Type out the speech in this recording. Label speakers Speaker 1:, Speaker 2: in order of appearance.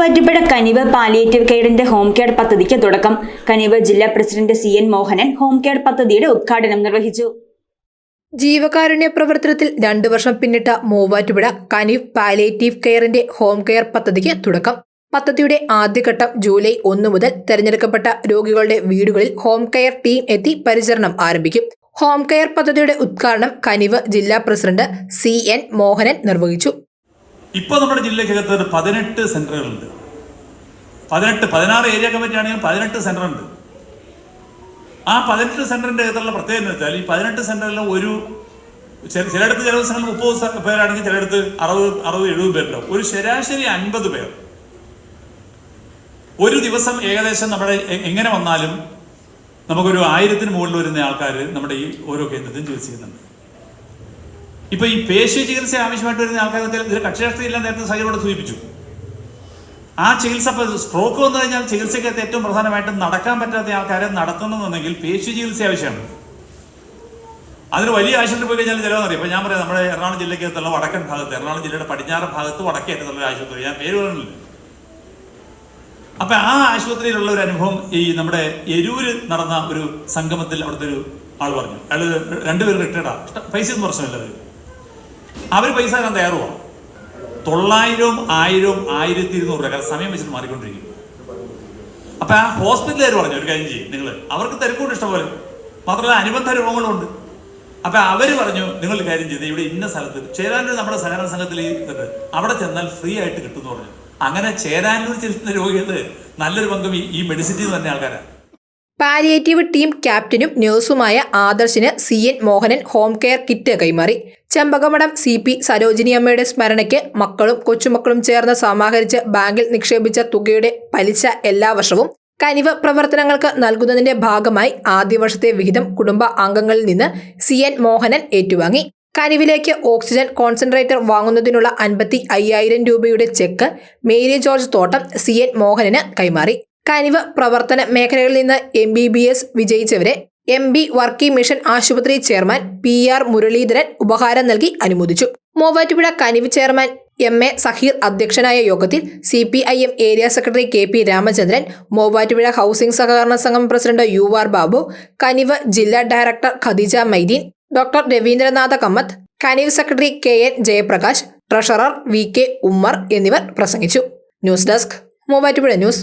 Speaker 1: മൂവാറ്റുപുഴ കനിവ് palliative കെയറിന്റെ home care പദ്ധതിക്ക് തുടക്കം. കനിവ് ജില്ലാ president C N Mohanan home care പദ്ധതിയുടെ ഉദ്ഘാടനം നിർവഹിച്ചു.
Speaker 2: ജീവകാരുണ്യ പ്രവർത്തനത്തിൽ രണ്ടു വർഷം പിന്നിട്ട മൂവാറ്റുപുഴ കനിവ് പാലിയേറ്റീവ് കെയറിന്റെ ഹോം കെയർ പദ്ധതിക്ക് തുടക്കം. പദ്ധതിയുടെ ആദ്യഘട്ടം ജൂലൈ ഒന്ന് മുതൽ തെരഞ്ഞെടുക്കപ്പെട്ട രോഗികളുടെ വീടുകളിൽ ഹോം കെയർ ടീം എത്തി പരിചരണം ആരംഭിക്കും. ഹോം കെയർ പദ്ധതിയുടെ ഉദ്ഘാടനം കനിവ് ജില്ലാ പ്രസിഡന്റ് സി എൻ മോഹനൻ നിർവഹിച്ചു.
Speaker 3: ഇപ്പോൾ നമ്മുടെ ജില്ലയ്ക്കകത്ത് പതിനെട്ട് സെന്ററുകളുണ്ട്. പതിനെട്ട് പതിനാറ് ഏരിയ കമ്മിറ്റി ആണെങ്കിലും പതിനെട്ട് സെന്റർ ഉണ്ട് ആ പതിനെട്ട് സെന്ററിന്റെ അകത്തുള്ള പ്രത്യേകത എന്ന് വെച്ചാൽ ഈ പതിനെട്ട് സെന്ററിലും ഒരു ചിലയിടത്ത് ചില ദിവസങ്ങളിൽ മുപ്പത് പേരാണെങ്കിൽ ചിലയിടത്ത് അറുപത് അറുപത് എഴുപത് പേരുണ്ടാവും. ഒരു ശരാശരി അൻപത് പേർ. ഒരു ദിവസം ഏകദേശം നമ്മുടെ എങ്ങനെ വന്നാലും നമുക്കൊരു ആയിരത്തിന് മുകളിൽ വരുന്ന ആൾക്കാർ നമ്മുടെ ഈ ഓരോ കേന്ദ്രത്തിലും ചികിത്സിക്കുന്നുണ്ട്. ഇപ്പൊ ഈ പേശി ചികിത്സ ആവശ്യമായിട്ട് വരുന്ന ആൾക്കാർ ഇതിൽ കക്ഷിരാഷ്ട്രീയം നേരത്തെ സഹിയോട് സൂചിപ്പിച്ചു. ആ ചികിത്സ സ്ട്രോക്ക് വന്നു കഴിഞ്ഞാൽ ചികിത്സയ്ക്കകത്ത് ഏറ്റവും പ്രധാനമായിട്ടും നടക്കാൻ പറ്റാത്ത ആൾക്കാരെ നടത്തണമെന്നുണ്ടെങ്കിൽ പേശി ചികിത്സ ആവശ്യമാണ്. അതിന് വലിയ ആശുപത്രി പോയി കഴിഞ്ഞാൽ ചിലവെന്നറിയാം ഇപ്പൊ ഞാൻ പറയാം നമ്മുടെ എറണാകുളം ജില്ലയ്ക്കകത്തുള്ള വടക്കൻ ഭാഗത്ത് എറണാകുളം ജില്ലയുടെ പടിഞ്ഞാറ് ഭാഗത്ത് വടക്കേ അറ്റത്തുള്ള ഒരു ആശുപത്രി. ഞാൻ പേര് പറഞ്ഞില്ല അപ്പൊ ആ ആശുപത്രിയിലുള്ള ഒരു അനുഭവം ഈ നമ്മുടെ എരൂര് നടന്ന ഒരു സംഗമത്തിൽ അവിടുത്തെ ഒരു ആൾ പറഞ്ഞു. അയാൾ രണ്ടുപേർ റിട്ടയർഡാ പൈസ ഒന്നും പ്രശ്നമില്ല അവർ അവർ പൈസ തരാൻ തയ്യാറുമാണ് തൊള്ളായിരവും ആയിരവും ആയിരത്തി ഇരുന്നൂറ് രൂപ സമയം വെച്ചിട്ട് മാറിക്കൊണ്ടിരിക്കും. അപ്പൊ ആ ഹോസ്പിറ്റലുകാർ പറഞ്ഞു ഒരു കാര്യം ചെയ്യും നിങ്ങൾ അവർക്ക് തിരക്കൂട്ട് ഇഷ്ടംപോലെ. മാത്രമല്ല അനുബന്ധ രോഗങ്ങളുണ്ട്. അപ്പൊ അവർ പറഞ്ഞു നിങ്ങൾ കാര്യം ചെയ്ത് ഇവിടെ ഇന്ന സ്ഥലത്ത് ചേരാനൂർ നമ്മുടെ സഹകരണ സംഘത്തിൽ അവിടെ ചെന്നാൽ ഫ്രീ ആയിട്ട് കിട്ടും എന്ന് പറഞ്ഞു. അങ്ങനെ ചേരാനൂർ ചെല്ലുന്ന രോഗികൾ നല്ലൊരു പങ്കും ഈ- ഈ മെഡിസിറ്റി തന്നെ ആൾക്കാരാണ്
Speaker 2: പാലിയേറ്റീവ് ടീം ക്യാപ്റ്റനും നഴ്സുമായ ആദർശിന് C N Mohanan home care kit കൈമാറി. ചെമ്പകമഠം സി പി സരോജിനി അമ്മയുടെ സ്മരണയ്ക്ക് മക്കളും കൊച്ചുമക്കളും ചേർന്ന് സമാഹരിച്ച് ബാങ്കിൽ നിക്ഷേപിച്ച തുകയുടെ പലിശ എല്ലാ വർഷവും കനിവ് പ്രവർത്തനങ്ങൾക്ക് നൽകുന്നതിന്റെ ഭാഗമായി ആദ്യ വർഷത്തെ വിഹിതം കുടുംബ അംഗങ്ങളിൽ നിന്ന് സി എൻ മോഹനൻ ഏറ്റുവാങ്ങി. കനിവിലേക്ക് ഓക്സിജൻ കോൺസെൻട്രേറ്റർ വാങ്ങുന്നതിനുള്ള അൻപത്തി അയ്യായിരം രൂപയുടെ cheque Mary George Thottam C N Mohanan കൈമാറി. കനിവ് പ്രവർത്തന മേഖലകളിൽ നിന്ന് എം ബി ബി എസ് വിജയിച്ചവരെ എം ബി വർക്കിംഗ് മിഷൻ ആശുപത്രി ചെയർമാൻ പി ആർ മുരളീധരൻ ഉപഹാരം നൽകി അനുമോദിച്ചു. മൂവാറ്റുപുഴ കനിവ് ചെയർമാൻ എം എ സഹീർ അധ്യക്ഷനായ യോഗത്തിൽ C P I M area secretary K P Ramachandran Muvattupuzha housing സഹകരണ സംഘം president U R Babu Kanivu ജില്ലാ director Khadeeja Maideen doctor Ravindranatha Kammath Kanivu secretary K N Jayaprakash treasurer V K Ummer എന്നിവർ പ്രസംഗിച്ചു. News desk Muvattupuzha news.